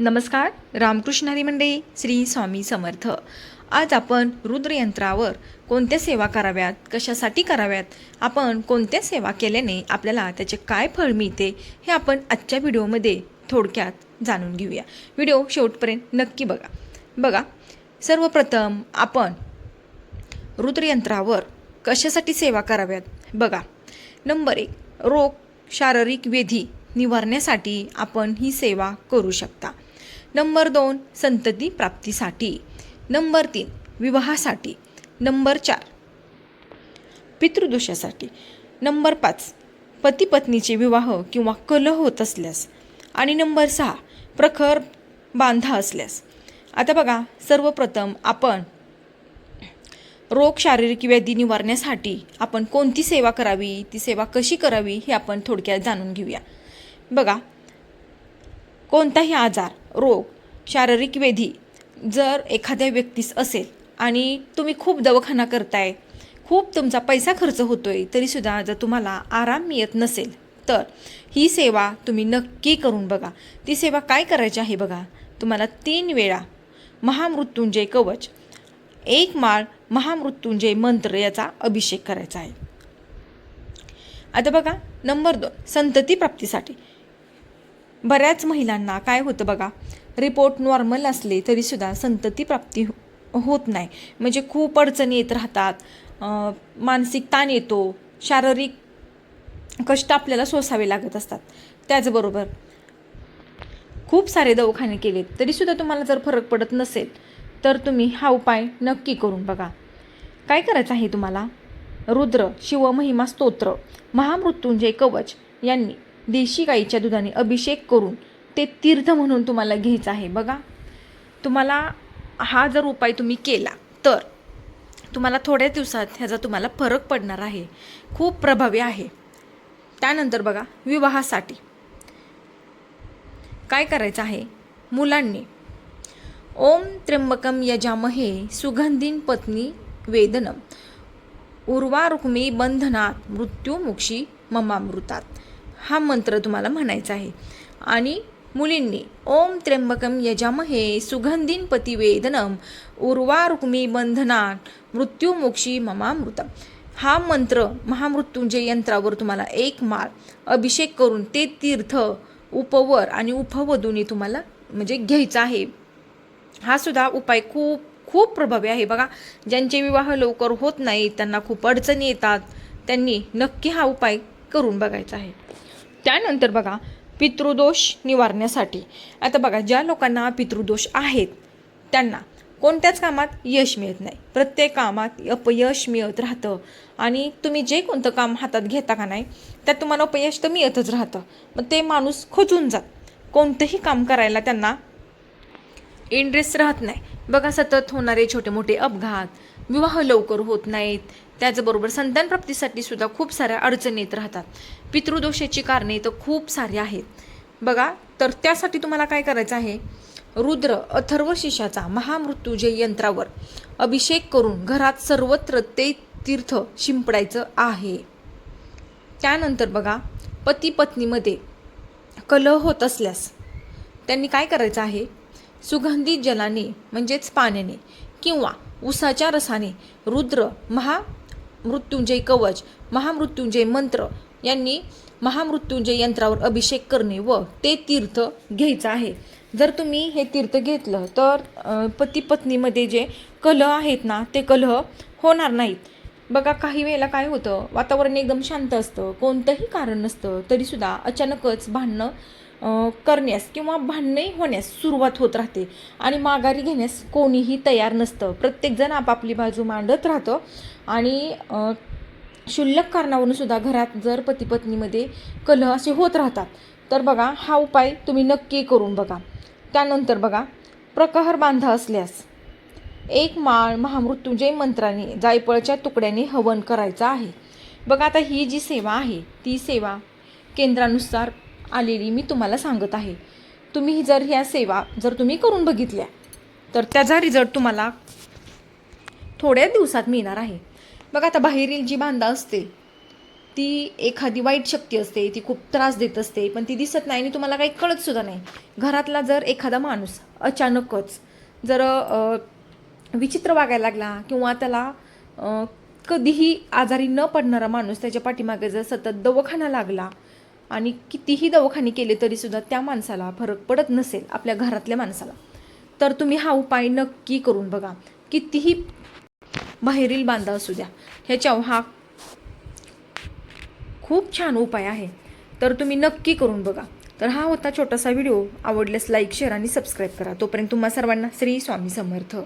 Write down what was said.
नमस्कार रामकृष्ण हरी मंडळी श्री स्वामी समर्थ. आज आपण रुद्रयंत्रावर कोणत्या सेवा कराव्यात कशासाठी कराव्यात आपण कोणत्या सेवा केल्याने आपल्याला त्याचे काय फळ मिळते हे आपण आजच्या व्हिडिओमध्ये थोडक्यात जाणून घेऊया. व्हिडिओ शेवटपर्यंत नक्की बघा. बघा सर्वप्रथम आपण रुद्रयंत्रावर कशासाठी सेवा कराव्यात? बघा नंबर एक रोग शारीरिक वेधी निवारण्यासाठी आपण ही सेवा करू शकता. नंबर दोन संतती प्राप्तीसाठी. नंबर तीन विवाहासाठी. नंबर चार पितृदोषासाठी. नंबर पाच पती पत्नीचे विवाह किंवा कलह होत असल्यास. आणि नंबर सहा प्रखर बांधा असल्यास. आता बघा सर्वप्रथम आपण रोग शारीरिक व्याधी निवारण्यासाठी आपण कोणती सेवा करावी? ती सेवा कशी करावी? हे आपण थोडक्यात जाणून घेऊया. बघा कोणताही आजार रोग शारीरिक व्याधी जर एखाद्या व्यक्तीस असेल आणि तुम्ही खूप दवाखाना करताय खूप तुमचा पैसा खर्च होतोय तरीसुद्धा जर तुम्हाला आराम मिळत नसेल तर ही सेवा तुम्ही नक्की करून बघा. ती सेवा काय करायची आहे बघा? तुम्हाला तीन वेळा महामृत्युंजय कवच एक माळ महामृत्युंजय मंत्र याचा अभिषेक करायचा आहे. आता बघा नंबर दोन संतती प्राप्तीसाठी. बऱ्याच महिलांना काय होतं बघा? रिपोर्ट नॉर्मल असले तरीसुद्धा संतती प्राप्ती हो- होत नाही. म्हणजे खूप अडचणी येत राहतात. मानसिक ताण येतो. शारीरिक कष्ट आपल्याला सोसावे लागत असतात. त्याचबरोबर खूप सारे दवाखाने केलेत. तरीसुद्धा तुम्हाला जर फरक पडत नसेल तर तुम्ही हा उपाय नक्की करून बघा. काय करायचं आहे तुम्हाला? रुद्र शिवमहिमा स्तोत्र महामृत्युंजय कवच यांनी देशी गाईच्या दुधाने अभिषेक करून ते तीर्थ म्हणून तुम्हाला घ्यायचं आहे. बघा तुम्हाला हा जर उपाय तुम्ही केला तर तुम्हाला थोड्या दिवसात ह्याचा तुम्हाला फरक पडणार आहे. खूप प्रभावी आहे. त्यानंतर बघा विवाहासाठी काय करायचं आहे? मुलांनी ओम त्र्यंबकम यजामहे सुगंधीन पत्नी वेदनम उर्वा रुक्मी बंधनात मृत्युमुक्षी ममामृतात. हा मंत्र तुम्हाला म्हणायचा आहे. आणि मुलींनी ओम त्र्यंबकम यजामहे सुगंधीन पतिवेदनम उर्वारुक्मी बंधनान बंधनात मृत्युमुक्षी ममामृतम. हा मंत्र महामृत्युंजय यंत्रावर तुम्हाला एक माळ अभिषेक करून ते तीर्थ उपवर आणि उपवधूने तुम्हाला म्हणजे घ्यायचा आहे. हा सुद्धा उपाय खूप खूप प्रभावी आहे. बघा ज्यांचे विवाह लवकर होत नाही त्यांना खूप अडचणी येतात त्यांनी नक्की हा उपाय करून बघायचा आहे. त्यानंतर बघा पितृदोष निवारण्यासाठी. आता बघा ज्या लोकांना पितृदोष आहेत त्यांना कोणत्याच कामात यश मिळत नाही. प्रत्येक कामात अपयश मिळत राहतं. आणि तुम्ही जे कोणतं काम हातात घेता का नाही त्यात तुम्हाला अपयश तर मिळतच राहतं. मग ते माणूस खचून जात. कोणतंही काम करायला त्यांना इंटरेस्ट राहत नाही. बघा सतत होणारे छोटे मोठे अपघात विवाह लवकर होत नाहीत. त्याचबरोबर संतानप्राप्तीसाठी सुद्धा खूप साऱ्या अडचणी येत राहतात. पितृदोषाची कारणे तर खूप सारी आहेत. बघा तर त्यासाठी तुम्हाला काय करायचं आहे? रुद्र अथर्व शिष्याचा महामृत्युजय यंत्रावर अभिषेक करून घरात सर्वत्र ते तीर्थ शिंपडायचं आहे. त्यानंतर बघा पती पत्नीमध्ये कलह होत असल्यास त्यांनी काय करायचं आहे? सुगंधित जलाने म्हणजेच पाण्याने किंवा उसाच्या रसाने रुद्र महामृत्युंजय कवच महामृत्युंजय मंत्र यांनी महामृत्युंजय यंत्रावर अभिषेक करणे व ते तीर्थ घ्यायचं आहे. जर तुम्ही हे तीर्थ घेतलं तर पती पत्नीमध्ये जे कलह आहेत ना ते कलह होणार नाहीत. बघा काही वेळेला काय होतं वातावरण एकदम शांत असतं कोणतंही कारण नसतं तरीसुद्धा अचानकच भांडणं करण्यास किंवा भांडणे होण्यास सुरुवात होत राहते. आणि माघारी घेण्यास कोणीही तयार नसतं. प्रत्येकजण आपापली बाजू मांडत राहतं. आणि क्षुल्लक कारणावरून सुद्धा घरात जर पती पत्नीमध्ये कलह असे होत राहतात तर बघा हा उपाय तुम्ही नक्की करून बघा. त्यानंतर बघा प्रकहर बांधा असल्यास एक माळ महामृत्युंजय मंत्राने जायफळच्या तुकड्याने हवन करायचं आहे. बघा आता ही जी सेवा आहे ती सेवा केंद्रानुसार आलेली मी तुम्हाला सांगत आहे. तुम्ही जर ह्या सेवा जर तुम्ही करून बघितल्या तर त्याचा रिझल्ट तुम्हाला थोड्या दिवसात मिळणार आहे. बघा आता बाहेरील जी बांधा असते ती एखादी वाईट शक्ती असते ती खूप त्रास देत असते पण ती दिसत नाही आणि तुम्हाला काही कळतसुद्धा नाही. घरातला जर एखादा माणूस अचानकच जर विचित्र वागायला लागला किंवा त्याला कधीही आजारी न पडणारा माणूस त्याच्या पाठीमागे जर सतत दवाखाना लागला आणि कितीही दवाखाने केले तरीसुद्धा त्या माणसाला फरक पडत नसेल आपल्या घरातल्या माणसाला. तर तुम्ही हा उपाय नक्की करून बघा. कितीही बाहेरील बांधा असू द्या ह्याच्यावर हा खूप छान उपाय आहे. तर तुम्ही नक्की करून बघा. तर हा होता छोटासा व्हिडिओ. आवडल्यास लाईक शेअर आणि सबस्क्राईब करा. तोपर्यंत तुम्हा सर्वांना श्री स्वामी समर्थ.